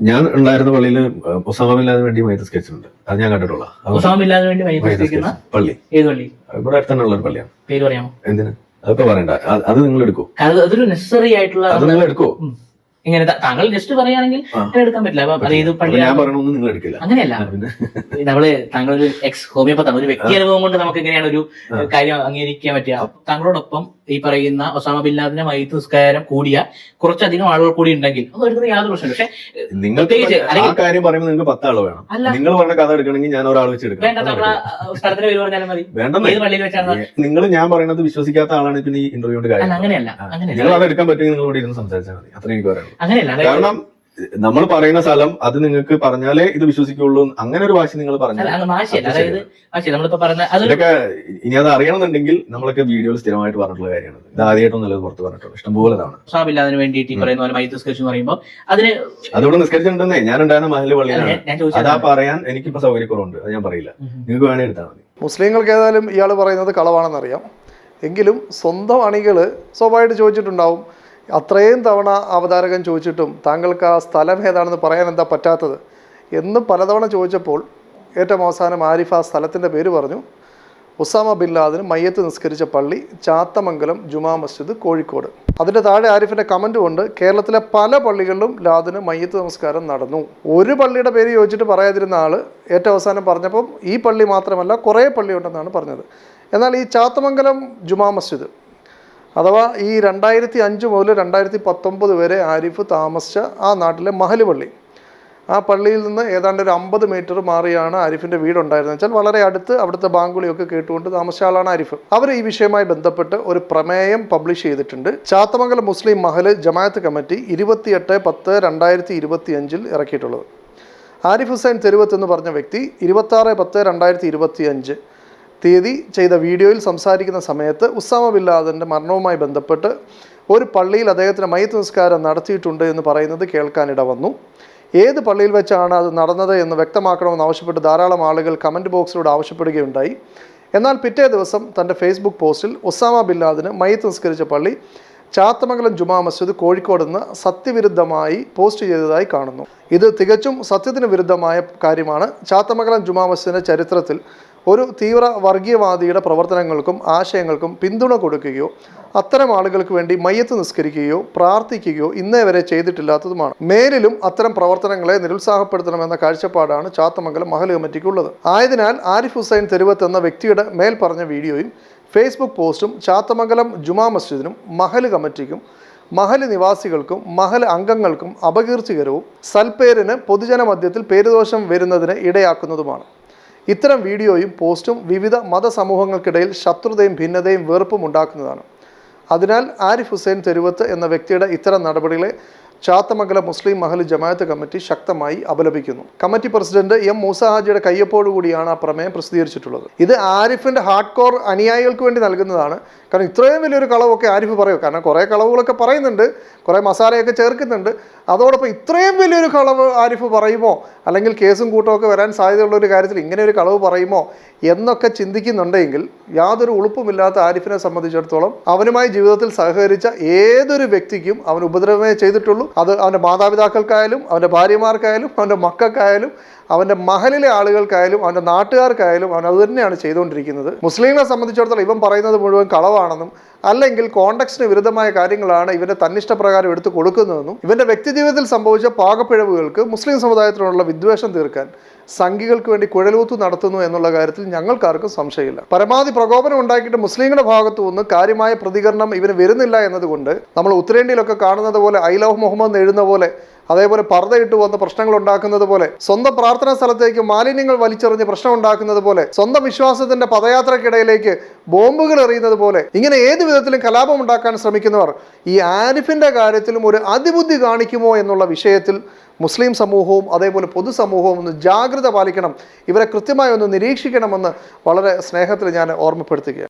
ഞാൻ ഉണ്ടായിരുന്ന പള്ളിയിൽ ഉസാമില്ലാതെ വേണ്ടി മൈത്ത് സ്കെച്ച് ഉണ്ട്. അത് ഞാൻ കണ്ടിട്ടുള്ള ഉസാമില്ലാതെ വേണ്ടി വൈദ്യുതിക്കുന്ന പള്ളി. ഏത് പള്ളി? ഇവിടെ അടുത്തന്നെ ഉള്ള ഒരു പള്ളിയാണ്. പേര് പറയാമോ? എന്തിന്? അതൊക്കെ പറയണ്ട. അത് നിങ്ങൾ എടുക്കൂ. അത് അതൊരു നെസസറി ആയിട്ടുള്ള അത് നിങ്ങൾ എടുക്കൂ. ഇങ്ങനെ താങ്കൾ ജസ്റ്റ് പറയുകയാണെങ്കിൽ അങ്ങനെ എടുക്കാൻ പറ്റില്ല. അപ്പൊ നിങ്ങൾ എടുക്കില്ല. അങ്ങനെയല്ല. നമ്മൾ താങ്കൾ ഒരു എക്സ് ഹോമിയോപ്പത്താണ് ഒരു വ്യക്തി അനുഭവം കൊണ്ട് നമുക്ക് എങ്ങനെയാണ് ഒരു. കാര്യം അംഗീകരിക്കാൻ പറ്റുക. താങ്കളോടൊപ്പം ഈ പറയുന്ന ഒസാമ ബില്ലാദിന്റെ മൈത്ത് നിസ്കാരം കൂടിയ കുറച്ചധികം ആളുകൾ കൂടി ഉണ്ടെങ്കിൽ അത് എടുക്കുന്ന യാതൊരു പ്രശ്നമില്ല. പക്ഷെ നിങ്ങൾക്ക് ആ കാര്യം പറയുമ്പോൾ നിങ്ങൾക്ക് വേണം. നിങ്ങൾ പറഞ്ഞ കഥ എടുക്കണമെങ്കിൽ ഞാൻ ഒരാൾ വെച്ച് എടുക്കാം. പേര് പറഞ്ഞാലും മതി. നിങ്ങൾ ഞാൻ പറയുന്നത് വിശ്വസിക്കാത്ത ആളാണ് പിന്നെ ഇന്റർവ്യൂ കാര്യം. അങ്ങനെയല്ല അങ്ങനെ നിങ്ങൾ അത് എടുക്കാൻ പറ്റുമെങ്കിൽ നിങ്ങൾ ഇവിടെ ഇരുന്ന് സംസാരിച്ചാൽ മതി. അത്രയും എനിക്ക് പറയാനുള്ളൂ. അങ്ങനെയല്ല. കാരണം നമ്മൾ പറയുന്ന സ്ഥലം അത് നിങ്ങൾക്ക് പറഞ്ഞാലേ ഇത് വിശ്വസിക്കുള്ളൂ അങ്ങനെ ഒരു വാശി നിങ്ങൾ പറഞ്ഞു ഇതൊക്കെ ഇനി അത് അറിയണമെന്നുണ്ടെങ്കിൽ നമ്മളൊക്കെ വീഡിയോയിൽ സ്ഥിരമായിട്ട് പറഞ്ഞിട്ടുള്ള കാര്യമാണ്. ഇത് ആദ്യമായിട്ടും നല്ലത് പുറത്ത് പറഞ്ഞിട്ടുള്ളൂ ഇഷ്ടംപോലെ തവണ ഒസാമില്ലാതിന് വേണ്ടിയിട്ട് ഈ പറയുന്ന പോലെ മൈത്ത് നിസ്കരിച്ചു എന്ന് പറയുമ്പോൾ അതിന് അതുകൊണ്ട് നിസ്കരിച്ചിട്ടുണ്ടെന്നേ ഞാൻ ഉണ്ടായിരുന്ന മഹൽ പള്ളിയിലാണ്. അതാ പറയാൻ എനിക്കിപ്പോ സൗകര്യക്കുറവുണ്ട്. അത് ഞാൻ പറയില്ല. നിങ്ങൾക്ക് വേണേ എടുത്താൽ മതി. മുസ്ലിങ്ങൾക്ക് ഏതായാലും ഇയാൾ പറയുന്നത് കളവാണെന്നറിയാം. എങ്കിലും സ്വന്തം അണികൾ സ്വാഭാവികമായിട്ട് ചോദിച്ചിട്ടുണ്ടാവും അത്രയും തവണ അവതാരകൻ ചോദിച്ചിട്ടും താങ്കൾക്ക് ആ സ്ഥലം ഏതാണെന്ന് പറയാൻ എന്താ പറ്റാത്തത്? എന്ന് പലതവണ ചോദിച്ചപ്പോൾ ഏറ്റവും അവസാനം ആരിഫ് ആ സ്ഥലത്തിന്റെ പേര് പറഞ്ഞു. ഉസാമ ബിൻ ലാദന് മയ്യത്ത് നിസ്കരിച്ച പള്ളി ചാത്തമംഗലം ജുമാ മസ്ജിദ് കോഴിക്കോട്. അതിന്റെ താഴെ ആരിഫിന്റെ കമന്റ് കൊണ്ട് കേരളത്തിലെ പല പള്ളികളിലും ലാദിന് മയ്യത്ത് നമസ്കാരം നടന്നു. ഒരു പള്ളിയുടെ പേര് ചോദിച്ചിട്ട് പറയാതിരുന്ന ആൾ ഏറ്റവും അവസാനം പറഞ്ഞപ്പം ഈ പള്ളി മാത്രമല്ല കുറേ പള്ളിയുണ്ടെന്നാണ് പറഞ്ഞത്. എന്നാൽ ഈ ചാത്തമംഗലം ജുമാ മസ്ജിദ് അഥവാ ഈ രണ്ടായിരത്തി അഞ്ച് മുതൽ രണ്ടായിരത്തി പത്തൊമ്പത് വരെ ആരിഫ് താമസിച്ച ആ നാട്ടിലെ മഹൽ പള്ളി. ആ പള്ളിയിൽ നിന്ന് ഏതാണ്ട് ഒരു അമ്പത് മീറ്റർ മാറിയാണ് ആരിഫിന്റെ വീടുണ്ടായിരുന്നത്. വെച്ചാൽ വളരെ അടുത്ത് അവിടുത്തെ ബാങ്കുളിയൊക്കെ കേട്ടുകൊണ്ട് താമസിച്ച ആളാണ് ആരിഫ്. അവർ ഈ വിഷയവുമായി ബന്ധപ്പെട്ട് ഒരു പ്രമേയം പബ്ലിഷ് ചെയ്തിട്ടുണ്ട്. ചാത്തമംഗലം മുസ്ലിം മഹൽ ജമാഅത്ത് കമ്മിറ്റി ഇരുപത്തിയെട്ട് പത്ത് രണ്ടായിരത്തി ഇരുപത്തി അഞ്ചിൽ ഇറക്കിയിട്ടുള്ളത്. ആരിഫ് ഹുസൈൻ തെരുവത്ത് എന്ന് പറഞ്ഞ വ്യക്തി ഇരുപത്താറ് പത്ത് രണ്ടായിരത്തി ഇരുപത്തി അഞ്ച് തീയതി ചെയ്ത വീഡിയോയിൽ സംസാരിക്കുന്ന സമയത്ത് ഉസാമ ബിൻ ലാദന്റെ മരണവുമായി ബന്ധപ്പെട്ട് ഒരു പള്ളിയിൽ അദ്ദേഹത്തിന് മയത്ത് നിസ്കാരം നടത്തിയിട്ടുണ്ട് എന്ന് പറയുന്നത് കേൾക്കാനിട വന്നു. ഏത് പള്ളിയിൽ വെച്ചാണ് അത് നടന്നത് എന്ന് വ്യക്തമാക്കണമെന്ന് ആവശ്യപ്പെട്ട് ധാരാളം ആളുകൾ കമന്റ് ബോക്സിലൂടെ ആവശ്യപ്പെടുകയുണ്ടായി. എന്നാൽ പിറ്റേ ദിവസം തന്റെ ഫേസ്ബുക്ക് പോസ്റ്റിൽ ഒസാമ ബിൻ ലാദിന് മയ്യത്ത് നിസ്കരിച്ച പള്ളി ചാത്തമംഗലം ജുമാ മസ്ജിദ് കോഴിക്കോട് നിന്ന് സത്യവിരുദ്ധമായി പോസ്റ്റ് ചെയ്തതായി കാണുന്നു. ഇത് തികച്ചും സത്യത്തിന് വിരുദ്ധമായ കാര്യമാണ്. ചാത്തമംഗലം ജുമാ മസ്ജിദിന്റെ ചരിത്രത്തിൽ ഒരു തീവ്ര വർഗീയവാദിയുടെ പ്രവർത്തനങ്ങൾക്കും ആശയങ്ങൾക്കും പിന്തുണ കൊടുക്കുകയോ അത്തരം ആളുകൾക്ക് വേണ്ടി മയ്യത്ത് നിസ്കരിക്കുകയോ പ്രാർത്ഥിക്കുകയോ ഇന്നേ വരെ ചെയ്തിട്ടില്ലാത്തതുമാണ്. മേലിലും അത്തരം പ്രവർത്തനങ്ങളെ നിരുത്സാഹപ്പെടുത്തണമെന്ന കാഴ്ചപ്പാടാണ് ചാത്തമംഗലം മഹൽ കമ്മിറ്റിക്കുള്ളത്. ആയതിനാൽ ആരിഫ് ഹുസൈൻ തെരുവത്ത് എന്ന വ്യക്തിയുടെ മേൽ പറഞ്ഞ വീഡിയോയും ഫേസ്ബുക്ക് പോസ്റ്റും ചാത്തമംഗലം ജുമാ മസ്ജിദിനും മഹൽ കമ്മിറ്റിക്കും മഹൽ നിവാസികൾക്കും മഹൽ അംഗങ്ങൾക്കും അപകീർത്തികരവും സൽപ്പേരിന് പൊതുജനമധ്യത്തിൽ പേരുദോഷം വരുന്നതിന് ഇടയാക്കുന്നതുമാണ്. ഇത്തരം വീഡിയോയും പോസ്റ്റും വിവിധ മതസമൂഹങ്ങൾക്കിടയിൽ ശത്രുതയും ഭിന്നതയും വെറുപ്പും ഉണ്ടാക്കുന്നതാണ്. അതിനാൽ ആരിഫ് ഹുസൈൻ തെരുവത്ത് എന്ന വ്യക്തിയുടെ ഇത്തരം നടപടികളെ ചാത്തമംഗലം മുസ്ലിം മഹൽ ജമാഅത്ത് കമ്മിറ്റി ശക്തമായി അപലപിക്കുന്നു. കമ്മിറ്റി പ്രസിഡന്റ് എം മൂസ ഹാജിയുടെ കയ്യൊപ്പോടുകൂടിയാണ് ആ പ്രമേയം പ്രസിദ്ധീകരിച്ചിട്ടുള്ളത്. ഇത് ആരിഫിന്റെ ഹാർഡ് കോർ അനുയായികൾക്ക് വേണ്ടി നൽകുന്നതാണ്. കാരണം ഇത്രയും വലിയൊരു കളവൊക്കെ ആരിഫ് പറയും. കാരണം കുറേ കളവുകളൊക്കെ പറയുന്നുണ്ട്. കുറേ മസാലയൊക്കെ ചേർക്കുന്നുണ്ട്. അതോടൊപ്പം ഇത്രയും വലിയൊരു കളവ് ആരിഫ് പറയുമോ? അല്ലെങ്കിൽ കേസും കൂട്ടമൊക്കെ വരാൻ സാധ്യതയുള്ള ഒരു കാര്യത്തിൽ ഇങ്ങനെ ഒരു കളവ് പറയുമോ എന്നൊക്കെ ചിന്തിക്കുന്നുണ്ടെങ്കിൽ യാതൊരു ഉളുപ്പുമില്ലാത്ത ആരിഫിനെ സംബന്ധിച്ചിടത്തോളം അവനുമായി ജീവിതത്തിൽ സഹകരിച്ച ഏതൊരു വ്യക്തിക്കും അവൻ ഉപദ്രവമേ ചെയ്തിട്ടുള്ളൂ. അത് അവന്റെ മാതാപിതാക്കൾക്കായാലും അവന്റെ ഭാര്യമാർക്കായാലും അവന്റെ മക്കൾക്കായാലും അവന്റെ മഹലിലെ ആളുകൾക്കായാലും അവന്റെ നാട്ടുകാർക്കായാലും അവൻ അത് തന്നെയാണ് ചെയ്തുകൊണ്ടിരിക്കുന്നത്. മുസ്ലിങ്ങളെ സംബന്ധിച്ചിടത്തോളം ഇവൻ പറയുന്നത് മുഴുവൻ കളവാണെന്നും അല്ലെങ്കിൽ കോണ്ടക്സ്റ്റിന് വിരുദ്ധമായ കാര്യങ്ങളാണ് ഇവന്റെ തന്നിഷ്ടപ്രകാരം എടുത്തു കൊടുക്കുന്നതെന്നും ഇവന്റെ വ്യക്തിജീവിതത്തിൽ സംഭവിച്ച പാകപ്പിഴവുകൾക്ക് മുസ്ലിം സമുദായത്തിനോടുള്ള വിദ്വേഷം തീർക്കാൻ സംഘികൾക്ക് വേണ്ടി കുഴലൂത്ത് നടത്തുന്നു എന്നുള്ള കാര്യത്തിൽ ഞങ്ങൾക്കാർക്കും സംശയമില്ല. പരമാവധി പ്രകോപനം ഉണ്ടാക്കിയിട്ട് മുസ്ലിങ്ങളുടെ ഭാഗത്തു നിന്ന് കാര്യമായ പ്രതികരണം ഇവന് വരുന്നില്ല എന്നതുകൊണ്ട് നമ്മൾ ഉത്തരേന്ത്യയിലൊക്കെ കാണുന്നത് പോലെ ഐ ലവ് മുഹമ്മദ് എഴുന്ന പോലെ അതേപോലെ പർദ്ദയിട്ട് വന്ന് പ്രശ്നങ്ങൾ ഉണ്ടാക്കുന്നത് പോലെ സ്വന്തം പ്രാർത്ഥനാ സ്ഥലത്തേക്ക് മാലിന്യങ്ങൾ വലിച്ചെറിഞ്ഞ് പ്രശ്നം ഉണ്ടാക്കുന്നത് പോലെ സ്വന്തം വിശ്വാസത്തിന്റെ പദയാത്രക്കിടയിലേക്ക് ബോംബുകൾ എറിയുന്നത് പോലെ ഇങ്ങനെ ഏത് വിധത്തിലും കലാപം ഉണ്ടാക്കാൻ ശ്രമിക്കുന്നവർ ഈ ആരിഫിന്റെ കാര്യത്തിലും ഒരു അതിബുദ്ധി കാണിക്കുമോ എന്നുള്ള വിഷയത്തിൽ മുസ്ലിം സമൂഹവും അതേപോലെ പൊതുസമൂഹവും ഒന്ന് ജാഗ്രത പാലിക്കണം. ഇവരെ കൃത്യമായി ഒന്ന് നിരീക്ഷിക്കണമെന്ന് വളരെ സ്നേഹത്തിൽ ഞാൻ ഓർമ്മപ്പെടുത്തുകയാണ്.